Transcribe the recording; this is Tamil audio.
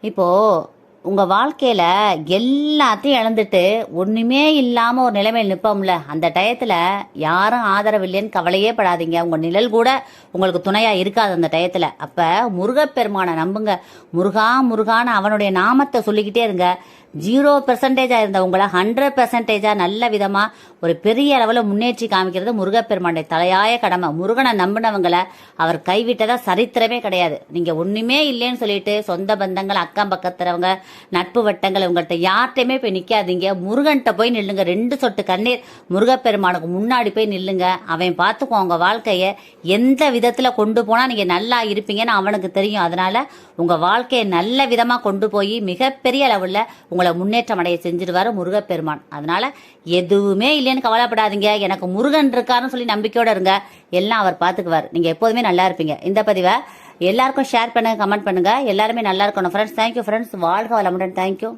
இப்போது உங்கள் வாழ்க்கையில் எல்லாத்தையும் இழந்துட்டு ஒன்றுமே இல்லாமல் ஒரு நிலைமையில் நிற்போம்ல அந்த டயத்தில் யாரும் ஆதரவு இல்லைன்னு கவலையே படாதீங்க. உங்கள் நிழல் கூட உங்களுக்கு துணையாக இருக்காது அந்த டயத்தில். அப்போ முருகப்பெருமானை நம்புங்க. முருகா முருகான்னு அவனுடைய நாமத்தை சொல்லிக்கிட்டே இருங்க. ஜீரோ பெர்சன்டேஜா இருந்த உங்களை ஹண்ட்ரட் பெர்சன்டேஜா நல்ல விதமா ஒரு பெரிய அளவுல முன்னேற்றி காமிக்கிறது முருகப்பெருமானுடைய தலையாய கடமை. முருகனை நம்பினவங்களை அவர் கைவிட்டதா சரித்திரமே கிடையாது. நீங்க ஒண்ணுமே இல்லைன்னு சொல்லிட்டு சொந்த பந்தங்கள் அக்கம் பக்கத்துறவங்க நட்பு வட்டங்கள் உங்கள்கிட்ட யார்கிட்டையுமே போய் நிக்காதீங்க. முருகன்கிட்ட போய் நில்லுங்க. ரெண்டு சொட்டு கண்ணீர் முருகப்பெருமானுக்கு முன்னாடி போய் நில்லுங்க. அவன் பார்த்துக்கோ உங்க வாழ்க்கைய எந்த விதத்துல கொண்டு போனா நீங்க நல்லா இருப்பீங்கன்னு அவனுக்கு தெரியும். அதனால உங்க வாழ்க்கையை நல்ல விதமா கொண்டு போய் மிகப்பெரிய அளவுல உங்களை முன்னேற்றம் அடைய செஞ்சிருவாரு முருகப்பெருமான். அதனால எதுவுமே இல்லைன்னு கவலைப்படாதீங்க. எனக்கு முருகன் இருக்காருன்னு சொல்லி நம்பிக்கையோட இருங்க. எல்லாம் அவர் பார்த்துக்குவார் நீங்க எப்போதுமே நல்லா இருப்பீங்க. இந்த பதிவை எல்லாருக்கும் ஷேர் பண்ணுங்க கமெண்ட் பண்ணுங்க. எல்லாருமே நல்லா இருக்கணும். ஃப்ரெண்ட்ஸ் தேங்க்யூ ஃப்ரெண்ட்ஸ் வாழ்க வளமுடன். தேங்க்யூ